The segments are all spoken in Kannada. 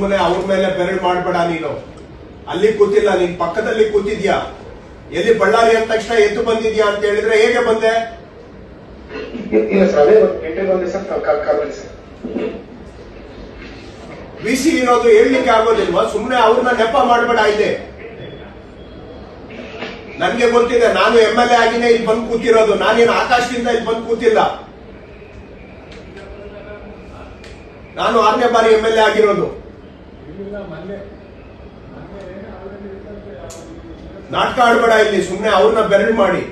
ಸುಮ್ಮನೆ ಅವ್ರ ಮೇಲೆ ಬೆರಳು ಮಾಡಬೇಡ ನೀನು. ಅಲ್ಲಿ ಕೂತಿಲ್ಲ ನೀನ್ ಪಕ್ಕದಲ್ಲಿ ಕೂತಿದ್ಯಾ? ಎಲ್ಲಿ ಬಳ್ಳಾರಿ ಅಂದ ತಕ್ಷಣ ಎದ್ದು ಬಂದಿದ್ಯಾ ಅಂತ ಹೇಳಿದ್ರೆ ಹೇಗೆ ಬಂದೆ? ಬಿಸಿ ಇರೋದು ಹೇಳಲಿಕ್ಕೆ ಆಗೋದಿಲ್ವಾ? ಸುಮ್ಮನೆ ಅವ್ರನ್ನ ನೆಪ ಮಾಡಬೇಡ ಇದೆ ನನ್ಗೆ ಗೊತ್ತಿದೆ ನಾನು ಎಂ ಎಲ್ ಎ ಆಗಿನೇ ಇಲ್ಲಿ ಬಂದು ಕೂತಿರೋದು. ನಾನೇನು ಆಕಾಶದಿಂದ ಇಲ್ಲಿ ಬಂದು ಕೂತಿಲ್ಲ. ನಾನು ಆರನೇ ಬಾರಿ ಎಂ ಎಲ್ ಎ ಆಗಿರೋದು. ನಾಟಕ ಆಡ್ಬೇಡ ಇಲ್ಲಿ ಸುಮ್ಮನೆ ಅವ್ರನ್ನ ಬೆರಳು ಮಾಡಿ.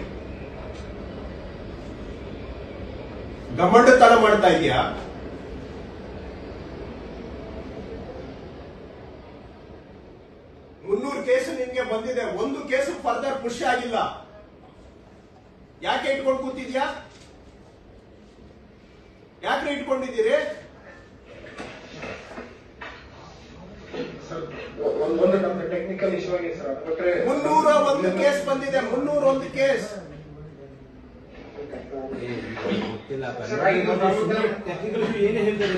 ಗಮಂಡತನ ಮಾಡ್ತಾ ಇದೀಯಾ ಮುನ್ನೂರು ಕೇಸು ನಿನ್ಗೆ ಬಂದಿದೆ, ಒಂದು ಕೇಸು ಫರ್ದರ್ ಖುಷಿ ಆಗಿಲ್ಲ. ಯಾಕೆ ಇಟ್ಕೊಂಡು ಕೂತಿದ್ಯಾ? ಯಾಕ್ರೆ ಇಟ್ಕೊಂಡಿದ್ದೀರಿ ಸರ್ ಒಂದು ಒಂದು ನಮ್ದು ಟೆಕ್ನಿಕಲ್ ಇಶ್ಯೂ ಆಗಿದೆ ಸರ್ ಬಿಟ್ರೆ ಮುನ್ನೂರ ಒಂದು ಕೇಸ್ ಬಂದಿದೆ ಮುನ್ನೂರ ಒಂದು ಕೇಸ್ ಸರ್, ಐದು ಏನೇ ಹೇಳ್ತಾರೆ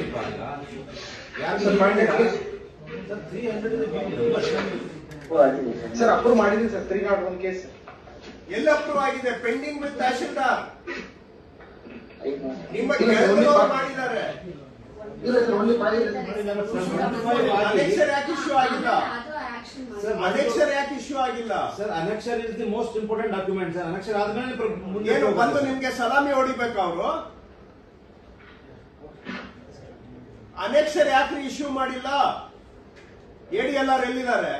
sir, three hundred sir approve ಮಾಡಿದ್ದೀನಿ sir three not one case ಎಲ್ಲ ಅಪ್ರೂವ್ ಆಗಿದೆ ಪೆಂಡಿಂಗ್ ವಿತ್ ತಹಶೀಲ್ದಾರ್ ನಿಮ್ಮ ಮಾಡಿದ್ದಾರೆ ಇಲ್ಲ ಸರ್ ಓನ್ಲಿ ಮಾಡಿದ್ದಾರೆ ಯಾಕೆ ಇಶ್ಯೂ ಆಗಿಲ್ಲ ಅನೆಕ್ಷರ್ ಯಾಕೆ ಇಶ್ಯೂ ಆಗಿಲ್ಲ? Sir annexure is the most important document sir annexure ಆದ್ಮೇಲೆ ಏನು ಬಂದು. ನಿಮ್ಗೆ ಸಲಾಮಿ ಹೊಡಿಬೇಕು ಅವರು? ಅನಕ್ಷರ ಯಾಕ್ರಿ ಇಶ್ಯೂ ಮಾಡಿಲ್ಲ? ಎಡಿ ಎಲ್ಲಾರು ಎಲ್ಲಿದ್ದಾರೆ?